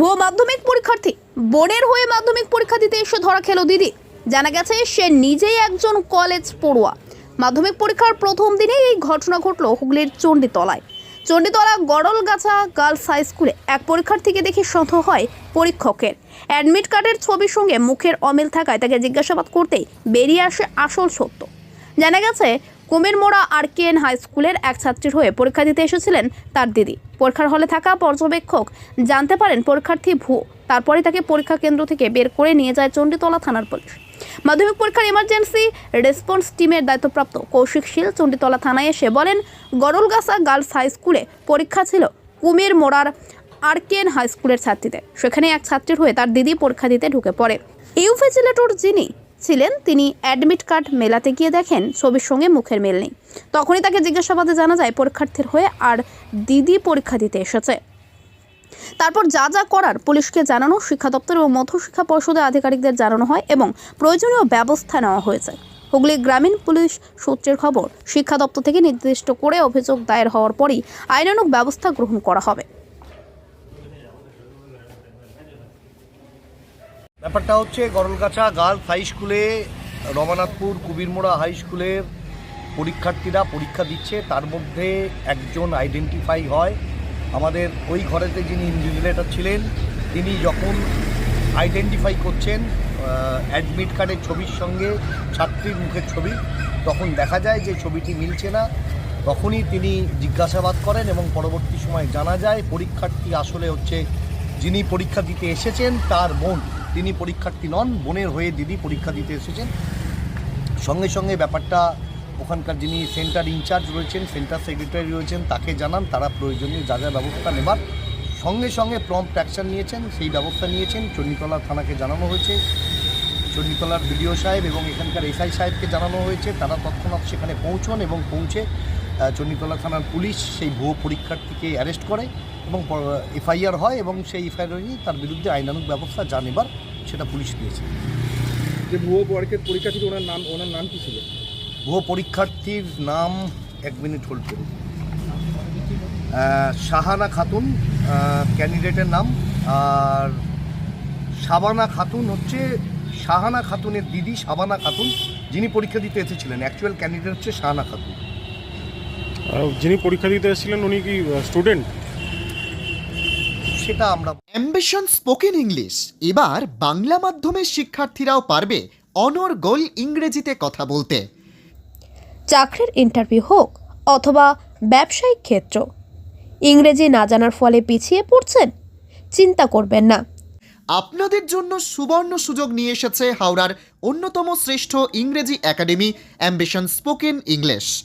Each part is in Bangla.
ভুয়ো মাধ্যমিক পরীক্ষার্থী বোর্ডের হয়ে মাধ্যমিক পরীক্ষা দিতে এসে ধরা খেলো দিদি। জানা গেছে সে নিজেই একজন কলেজ পড়ুয়া। মাধ্যমিক পরীক্ষার প্রথম দিনেই এই ঘটনা ঘটল হুগলির চণ্ডীতলায়। চণ্ডীতলা গড়লগাছা গার্লস হাই স্কুলে এক পরীক্ষার্থীকে দেখে সন্দেহ হয় পরীক্ষকের। অ্যাডমিট কার্ডের ছবির সঙ্গে মুখের অমিল থাকায় তাকে জিজ্ঞাসাবাদ করতেই বেরিয়ে আসে আসল সত্য। জানা গেছে কুমিরমোড়া আর কে এন হাই স্কুলের এক ছাত্রীর হয়ে পরীক্ষা দিতে এসেছিলেন তার দিদি। পরীক্ষার হলে থাকা পর্যবেক্ষক জানতে পারেন পরীক্ষার্থী ভুয়ো তারপরে তাকে পরীক্ষা কেন্দ্র থেকে বের করে নিয়ে যায় চণ্ডীতলা থানার পুলিশ। মাধ্যমিক পরীক্ষার ইমার্জেন্সি রেসপন্স টিমের দায়িত্বপ্রাপ্ত কৌশিক শীল চণ্ডীতলা থানায় এসে বলেন, গরলগাছা গার্লস হাই স্কুলে পরীক্ষা ছিল কুমির মোড়ার আরকেন হাই স্কুলের ছাত্রীদের। সেখানে এক ছাত্রীর হয়ে তার দিদি পরীক্ষা দিতে ঢুকে পড়ে। ইউভিজিলেটর যিনি ছিলেন, তিনি অ্যাডমিট কার্ড মেলাতে গিয়ে দেখেন ছবির সঙ্গে মুখের মেল নেই। তখনই তাকে জিজ্ঞাসাবাদে জানা যায়, পরীক্ষার্থীর হয়ে আর দিদি পরীক্ষা দিতে এসেছে। তারপর যা যা করার পুলিশকে জানানো, শিক্ষা দপ্তর এবং মধ্যশিক্ষা পর্ষদের আধিকারিকদের জানানো হয় এবং প্রয়োজনীয় ব্যবস্থা নেওয়া হয়েছে। হুগলি গ্রামীণ পুলিশ সূত্রের খবর, শিক্ষা দপ্তর থেকে নির্দিষ্ট করে অভিযোগ দায়ের হওয়ার পরই আইনানুগ ব্যবস্থা গ্রহণ করা হবে। ব্যাপারটা হচ্ছে গরলগাছা গার্লস হাই স্কুলে, রমানাথপুর কুবিরমোড়া হাই স্কুলের পরীক্ষার্থীরা পরীক্ষা দিচ্ছে। তার মধ্যে একজন আইডেন্টিফাই হয়। আমাদের ওই ঘরেতে যিনি ইনভিজিলেটর ছিলেন, তিনি যখন আইডেন্টিফাই করছেন অ্যাডমিট কার্ডের ছবির সঙ্গে ছাত্রীর মুখের ছবি, তখন দেখা যায় যে ছবিটি মিলছে না। তখনই তিনি জিজ্ঞাসাবাদ করেন এবং পরবর্তী সময় জানা যায়, পরীক্ষার্থী আসলে হচ্ছে যিনি পরীক্ষা দিতে এসেছেন, তার বোন। তিনি পরীক্ষার্থী নন, বোনের হয়ে দিদি পরীক্ষা দিতে এসেছেন। সঙ্গে সঙ্গে ব্যাপারটা ওখানকার যিনি সেন্টার ইনচার্জ রয়েছেন, সেন্টার সেক্রেটারি রয়েছেন, তাকে জানান, তারা প্রয়োজনীয় যা যা ব্যবস্থা নেবার। সঙ্গে সঙ্গে প্রম্পট অ্যাকশন নিয়েছেন, সেই ব্যবস্থা নিয়েছেন, চণ্ডীতলা থানাকে জানানো হয়েছে। চণ্ডীতলার বিডিও সাহেব এবং এখানকার এসআই সাহেবকে জানানো হয়েছে, তারা তৎক্ষণাৎ সেখানে পৌঁছন এবং পৌঁছে চণ্ডীতলা থানার পুলিশ সেই ভুয়ো পরীক্ষার্থীকে অ্যারেস্ট করে এবং এফআইআর হয় এবং সেই এফআইআর অনুযায়ী তার বিরুদ্ধে আইনানুগ ব্যবস্থা যা নেবার সেটা পুলিশ নিয়েছে যে ভুয়ো পরীক্ষার পরীক্ষা ছিল ওনার নাম ওনার নাম কি ছিল? ভুয়ো পরীক্ষার্থীর নাম এক মিনিট হোল্ড করুন। শাহানা খাতুন ক্যান্ডিডেটের নাম। আর শাবানা খাতুন হচ্ছে শাহানা খাতুনের দিদি শাবানা খাতুন যিনি পরীক্ষা দিতে এসেছিলেন। অ্যাকচুয়াল ক্যান্ডিডেট হচ্ছে শাহানা খাতুন। যিনি পরীক্ষা দিতে এসেছিলেন উনি কি স্টুডেন্ট সেটা আমরা অ্যাম্বিশন স্পোকেন ইংলিশ এবার বাংলা মাধ্যমের শিক্ষার্থীরাও পারবে অনর্গল ইংরেজিতে কথা বলতে। চাকরির ইন্টারভিউ হোক অথবা ব্যবসায়িক ক্ষেত্র। ইংরেজি না জানার ফলে পিছিয়ে পড়ছেন? চিন্তা করবেন না। আপনাদের জন্য সুবর্ণ সুযোগ নিয়ে এসেছে হাওড়ার অন্যতম শ্রেষ্ঠ ইংরেজি একাডেমি অ্যাম্বিশন স্পোকেন ইংলিশ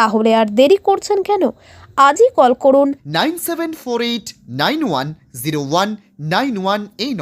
তাহলে আর দেরি করছেন কেন? আজই কল করুন। Nine seven four eight nine one zero one nine one এই